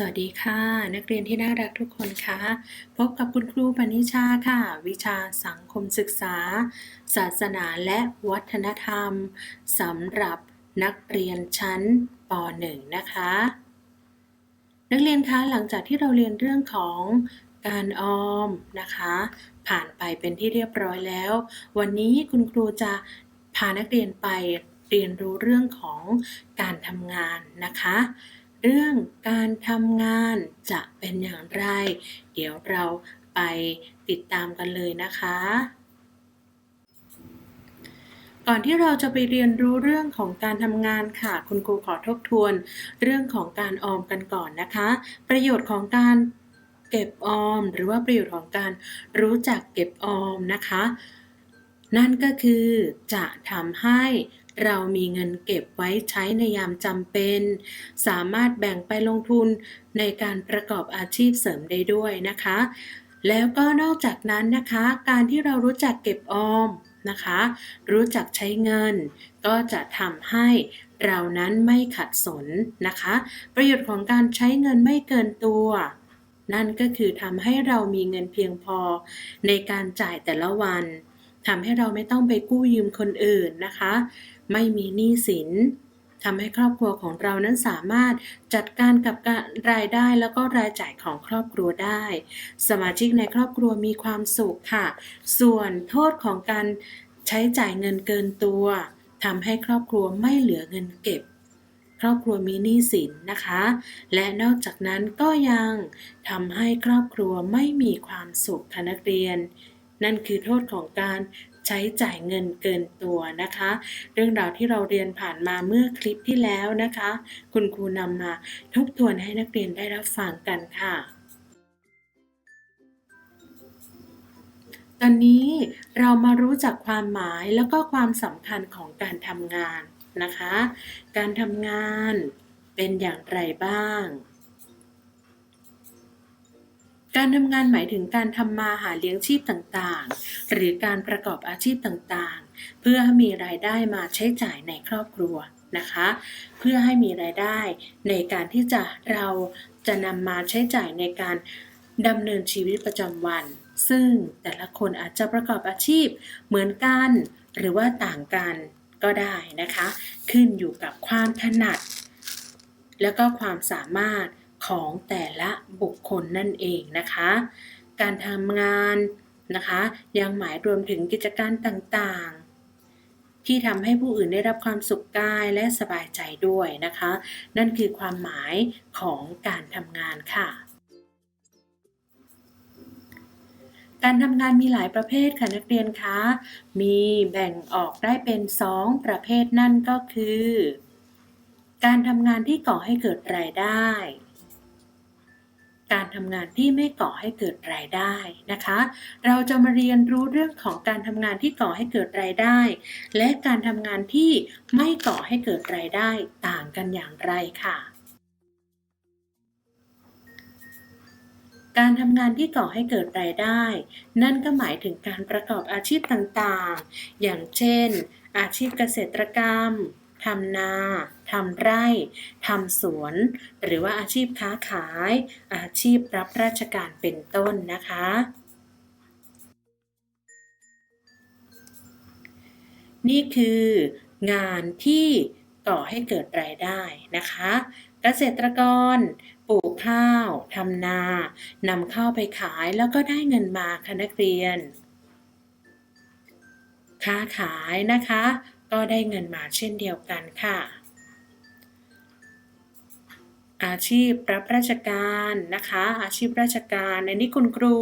สวัสดีค่ะ นักเรียนที่น่ารักทุกคนคะพบกับคุณครูปณิชาค่ะ วิชาสังคมศึกษา ศาสนาและวัฒนธรรมสำหรับนักเรียนชั้นป .1 นะคะ นักเรียนคะหลังจากที่เราเรียนเรื่องของการออมนะคะ ผ่านไปเป็นที่เรียบร้อยแล้ว วันนี้คุณครูจะพานักเรียนไปเรียนรู้เรื่องของการทำงานนะคะ เรื่องการทำงานจะเป็นอย่างไร เดี๋ยวเราไปติดตามกันเลยนะคะ ก่อนที่เราจะไปเรียนรู้เรื่องของการทำงานค่ะ คุณครูขอทบทวน เรื่องของการออมกันก่อนนะคะ ประโยชน์ของการเก็บออม หรือว่าประโยชน์ของการรู้จักเก็บออมนะคะ นั่นก็คือจะทำให้ เรามีเงินเก็บไว้ใช้ในยามจำเป็น สามารถแบ่งไปลงทุนในการประกอบอาชีพเสริมได้ด้วยนะคะ แล้วก็นอกจากนั้นนะคะ การที่เรารู้จักเก็บออมนะคะ รู้จักใช้เงิน ก็จะทำให้เรานั้นไม่ขัดสนนะคะ ประโยชน์ของการใช้เงินไม่เกินตัว นั่นก็คือทำให้เรามีเงินเพียงพอ ในการจ่ายแต่ละวันทำให้เราไม่ต้องไปกู้ยืมคนอื่นนะคะ ไม่มีหนี้สินทำให้ครอบครัวของเรานั้นสามารถจัดการกับการรายได้แล้วก็รายจ่ายของครอบครัวได้ สมาชิกในครอบครัวมีความสุขค่ะ ส่วนโทษของการใช้จ่ายเงินเกินตัวทำให้ครอบครัวไม่เหลือเงินเก็บ ครอบครัวมีหนี้สินนะคะ และนอกจากนั้นก็ยังทำให้ครอบครัวไม่มีความสุขค่ะนักเรียน นั่นคือโทษของการ ใช้จ่ายเงินเกินตัวนะคะ เรื่องราวที่เราเรียนผ่านมาเมื่อคลิปที่แล้วนะคะ คุณครูนำมาทบทวนให้นักเรียนได้รับฟังกันค่ะ ตอนนี้เรามารู้จักความหมายแล้วก็ความสำคัญของการทำงานนะคะ การทำงานเป็นอย่างไรบ้าง การทำงานหมายถึงการทำมาหาเลี้ยงชีพต่างๆ หรือการประกอบอาชีพต่างๆ เพื่อมีรายได้มาใช้จ่ายในครอบครัวนะคะ เพื่อให้มีรายได้ในการที่จะเราจะนำมาใช้จ่ายในการดำเนินชีวิตประจำวัน ซึ่งแต่ละคนอาจจะประกอบอาชีพเหมือนกัน หรือว่าต่างกันก็ได้นะคะ ขึ้นอยู่กับความถนัด แล้วก็ความสามารถ ของแต่ละบุคคลนั่นเองนะคะ การทำงานนะคะยังหมายรวมถึงกิจการต่างๆ ที่ทำให้ผู้อื่นได้รับความสุขกายและสบายใจด้วยนะคะ นั่นคือความหมายของการทำงานค่ะ การทำงานมีหลายประเภทค่ะนักเรียนคะมีแบ่งออกได้เป็น 2 ประเภทนั่นก็คือ การทำงานที่ก่อให้เกิดรายได้ การทำงานที่ไม่ก่อให้เกิดรายได้นะคะ เราจะมาเรียนรู้เรื่องของการทำงานที่ก่อให้เกิดรายได้ และการทำงานที่ไม่ก่อให้เกิดรายได้ต่างกันอย่างไรค่ะการทำงานที่ก่อให้เกิดรายได้ นั่นก็หมายถึงการประกอบอาชีพต่างๆ อย่างเช่น อาชีพเกษตรกรรม ทำนา ทำไร่ ทำสวน หรือว่าอาชีพค้าขาย อาชีพรับราชการเป็นต้นนะคะ นี่คืองานที่ก่อให้เกิดรายได้นะคะ เกษตรกรปลูกข้าว ทำนา นำข้าวไปขายแล้วก็ได้เงินมาค่ะนักเรียน ค้าขายนะคะ ก็ได้เงินมาเช่นเดียวกันค่ะ อาชีพรับราชการนะคะ อาชีพราชการในนี้คุณครู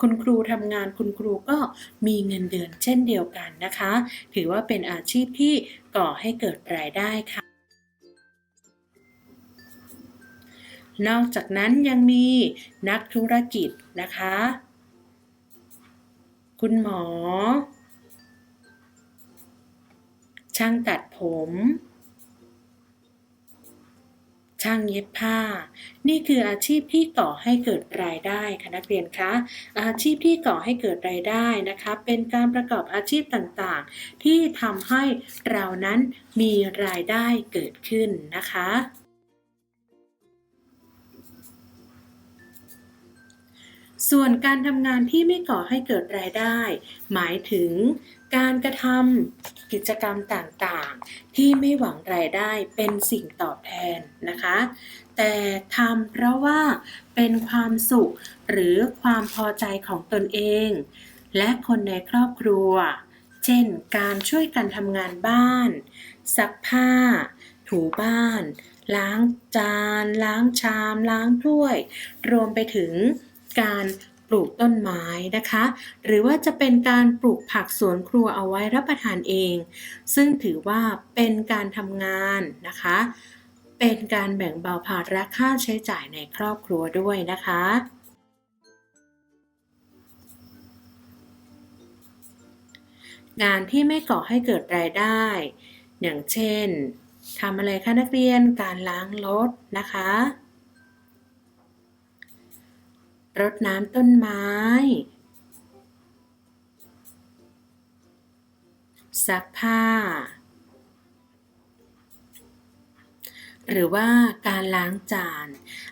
คุณครูทำงานคุณครูก็มีเงินเดือนเช่นเดียวกันนะคะ ถือว่าเป็นอาชีพที่ก่อให้เกิดรายได้ค่ะนอกจากนั้นยังมีนักธุรกิจนะคะ คุณหมอ ช่างตัดผม ช่างเย็บผ้า นี่คืออาชีพที่ก่อให้เกิดรายได้ค่ะนักเรียนคะ อาชีพที่ก่อให้เกิดรายได้นะคะ เป็นการประกอบอาชีพต่างๆ ที่ทำให้เรานั้นมีรายได้เกิดขึ้นนะคะส่วนการทำงานที่ไม่ก่อให้เกิดรายได้ หมายถึง การกระทำกิจกรรมต่างๆ ที่ไม่หวังรายได้เป็นสิ่งตอบแทนนะคะ แต่ทำเพราะว่าเป็นความสุขหรือความพอใจของตนเอง และคนในครอบครัว เช่น การช่วยกันทำงานบ้าน ซักผ้า ถูบ้าน ล้างจาน ล้างชาม ล้างถ้วย รวมไปถึงการ ลูกต้นไม้นะคะ หรือว่าจะเป็นการปลูกผักสวนครัวเอาไว้รับประทานเอง ซึ่งถือว่าเป็นการทำงานนะคะ เป็นการแบ่งเบาภาระค่าใช้จ่ายในครอบครัวด้วยนะคะงานที่ไม่ก่อให้เกิดรายได้ อย่างเช่นทำอะไรคะนักเรียนการล้างรถนะคะ รดน้ำต้นไม้ ซักผ้า หรือว่าการล้างจาน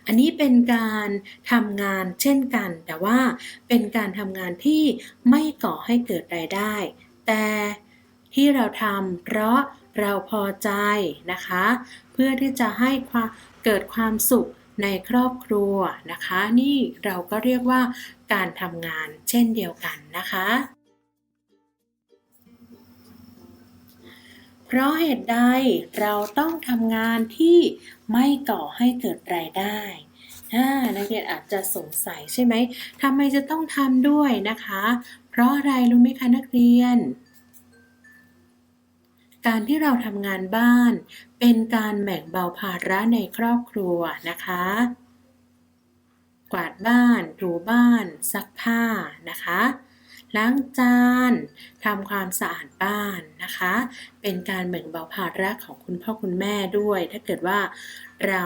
อันนี้เป็นการทำงานเช่นกัน แต่ว่าเป็นการทำงานที่ไม่ก่อให้เกิดรายได้ แต่ที่เราทำเพราะเราพอใจนะคะ เพื่อที่จะให้ความเกิดความสุข ในครอบครัวนะคะ นี่เราก็เรียกว่าการทำงานเช่นเดียวกันนะคะ เพราะเหตุใดเราต้องทำงานที่ไม่ก่อให้เกิดรายได้นักเรียนอาจจะสงสัยใช่ไหมทำไมจะต้องทำด้วยนะคะ เพราะอะไรรู้ไหมคะนักเรียน การที่เราทำงานบ้าน เป็นการแบ่งเบาภาระในครอบครัวนะคะ กวาดบ้าน ถูบ้าน ซักผ้านะคะล้างจานทำความสะอาดบ้านนะคะ เป็นการแบ่งเบาภาระของคุณพ่อคุณแม่ด้วย ถ้าเกิดว่าเรา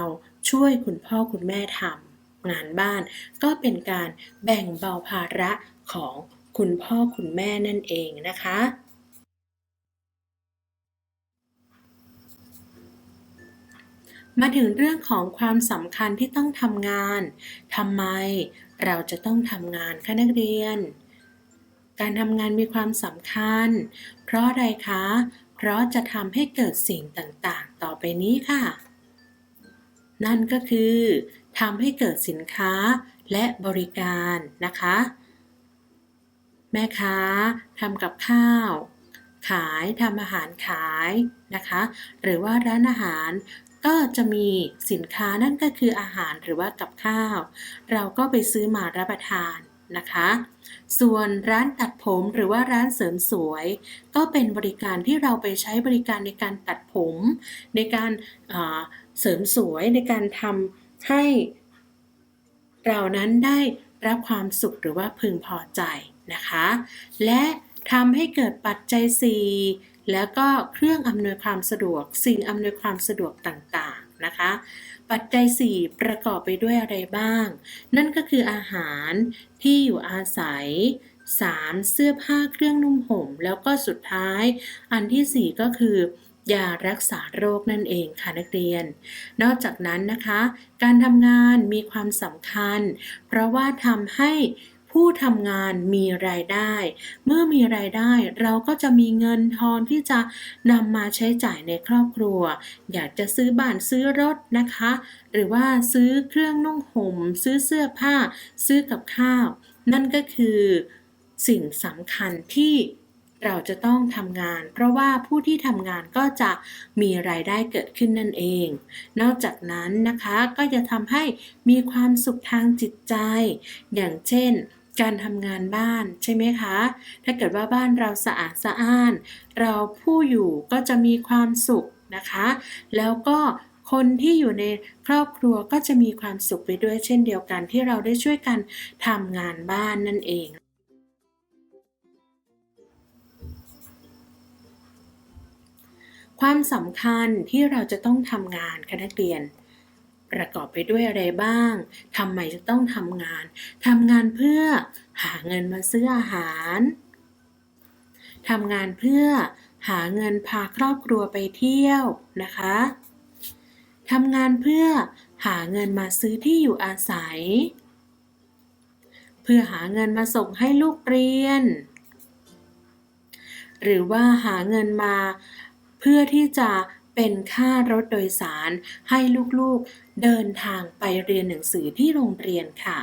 ช่วยคุณพ่อคุณแม่ทำงานบ้าน ก็เป็นการแบ่งเบาภาระของคุณพ่อคุณแม่นั่นเองนะคะ มาถึงเรื่องของความสำคัญที่ต้องทำงานทำไมเราจะต้องทำงานคะนักเรียน การทำงานมีความสำคัญ เพราะอะไรคะ เพราะจะทำให้เกิดสิ่งต่างๆ ต่อไปนี้ค่ะ นั่นก็คือทำให้เกิดสินค้าและบริการนะคะ แม่ค้าทำกับข้าว ขายทำอาหารขายนะคะ หรือว่าร้านอาหาร ก็จะมีสินค้านั่นก็คืออาหารหรือว่ากับข้าว เราก็ไปซื้อมารับประทานนะคะ ส่วนร้านตัดผมหรือว่าร้านเสริมสวย ก็เป็นบริการที่เราไปใช้บริการในการตัดผม ในการเสริมสวยในการทำให้เรานั้นได้รับความสุขหรือว่าพึงพอใจนะคะ และทำให้เกิดปัจจัย4 แล้วก็เครื่องอำนวยความสะดวก สิ่งอำนวยความสะดวกต่างๆนะคะ ปัจจัย 4 ประกอบไปด้วยอะไรบ้าง นั่นก็คืออาหารที่อยู่อาศัย 3. เสื้อผ้าเครื่องนุ่มห่ม แล้วก็สุดท้าย อันที่ 4 ก็คือยารักษาโรคนั่นเองค่ะนักเรียน นอกจากนั้นนะคะ การทำงานมีความสำคัญ เพราะว่าทำให้ ผู้ทำงานมีรายได้ เมื่อมีรายได้เราก็จะมีเงินทองที่จะนำมาใช้จ่ายในครอบครัว อยากจะซื้อบ้านซื้อรถนะคะ หรือว่าซื้อเครื่องนุ่งห่มซื้อเสื้อผ้า ซื้อกับข้าว นั่นก็คือสิ่งสำคัญที่เราจะต้องทำงาน เพราะว่าผู้ที่ทำงานก็จะมีรายได้เกิดขึ้นนั่นเอง นอกจากนั้นนะคะก็จะทำให้มีความสุขทางจิตใจ อย่างเช่น การทำงานบ้านใช่ไหมคะ ถ้าเกิดว่าบ้านเราสะอาดสะอ้าน เราผู้อยู่ก็จะมีความสุขนะคะ แล้วก็คนที่อยู่ในครอบครัวก็จะมีความสุขไปด้วยเช่นเดียวกันที่เราได้ช่วยกันทำงานบ้านนั่นเองความสำคัญที่เราจะต้องทำงานคณะนักเรียน ประกอบไปด้วยอะไรบ้างทำไมจะต้องทำงานทำงานเพื่อหาเงินมาซื้ออาหารทำงานเพื่อหาเงินพาครอบครัวไปเที่ยวนะคะทำงานเพื่อหาเงินมาซื้อที่อยู่อาศัย เพื่อหาเงินมาส่งให้ลูกเรียน หรือว่าหาเงินมาเพื่อที่จะ เป็นค่ารถโดยสารให้ลูกๆเดินทางไปเรียนหนังสือที่โรงเรียนค่ะ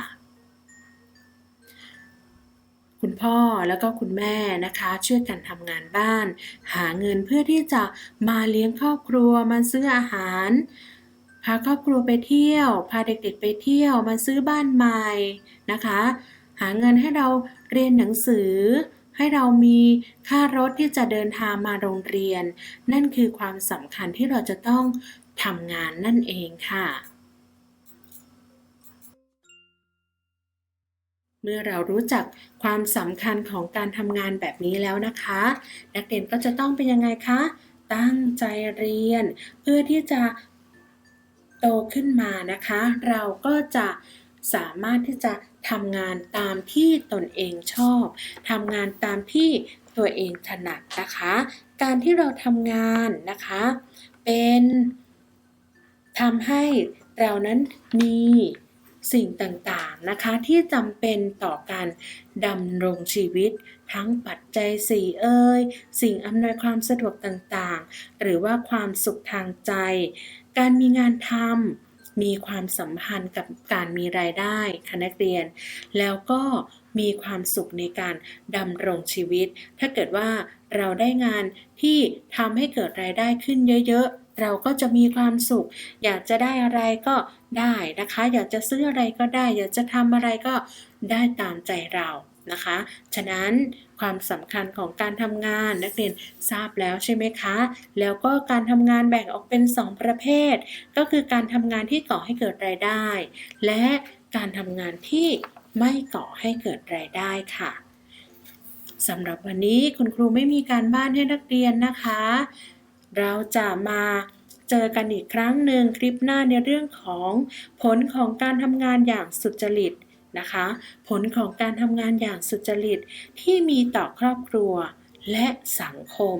คุณพ่อแล้วก็คุณแม่นะคะ ช่วยกันทำงานบ้าน หาเงินเพื่อที่จะมาเลี้ยงครอบครัวมาซื้ออาหาร พาครอบครัวไปเที่ยว พาเด็กๆไปเที่ยวมาซื้อบ้านใหม่นะคะ หาเงินให้เราเรียนหนังสือ ให้เรามีค่ารถที่จะเดินทางมาโรงเรียน นั่นคือความสำคัญที่เราจะต้องทำงานนั่นเองค่ะ เมื่อเรารู้จักความสำคัญของการทำงานแบบนี้แล้วนะคะ นักเรียนก็จะต้องเป็นยังไงคะ ตั้งใจเรียน เพื่อที่จะโตขึ้นมานะคะ เราก็จะสามารถที่จะ ทำงานตามที่ตนเองชอบทำงานตามที่ตัวเองถนัดนะคะ การที่เราทำงานนะคะ เป็นทำให้เรานั้นมีสิ่งต่างๆนะคะที่จำเป็นต่อการดำรงชีวิต ทั้งปัจจัยสี่เอ่ยสิ่งอำนวยความสะดวกต่างๆ หรือว่าความสุขทางใจ การมีงานทำ มีความสัมพันธ์กับการมีรายได้ค่ะนักเรียน แล้วก็มีความสุขในการดำรงชีวิต ถ้าเกิดว่าเราได้งานที่ทำให้เกิดรายได้ขึ้นเยอะๆ เราก็จะมีความสุข อยากจะได้อะไรก็ได้นะคะ อยากจะซื้ออะไรก็ได้ อยากจะทำอะไรก็ได้ตามใจเรา นะคะ ฉะนั้นความสำคัญของการทำงานนักเรียนทราบแล้วใช่ไหมคะ แล้วก็การทำงานแบ่งออกเป็น 2 ประเภท ก็คือการทำงานที่ก่อให้เกิดรายได้ และการทำงานที่ไม่ก่อให้เกิดรายได้ค่ะสำหรับวันนี้คุณครูไม่มีการบ้านให้นักเรียนนะคะ เราจะมาเจอกันอีกครั้งหนึ่งคลิปหน้าในเรื่องของผลของการทำงานอย่างสุจริต นะคะ ผลของการทำงานอย่างสุจริตที่มีต่อครอบครัวและสังคม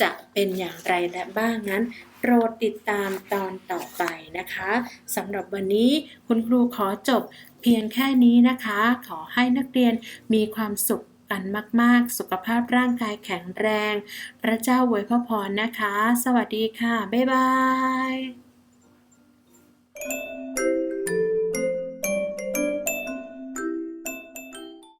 จะเป็นอย่างไรและบ้างนั้น โปรดติดตามตอนต่อไปนะคะสำหรับวันนี้คุณครูขอจบเพียงแค่นี้นะคะ ขอให้นักเรียนมีความสุขกันมาก ๆ สุขภาพร่างกายแข็งแรง พระเจ้าอวยพระพรนะคะ สวัสดีค่ะ บ๊ายบาย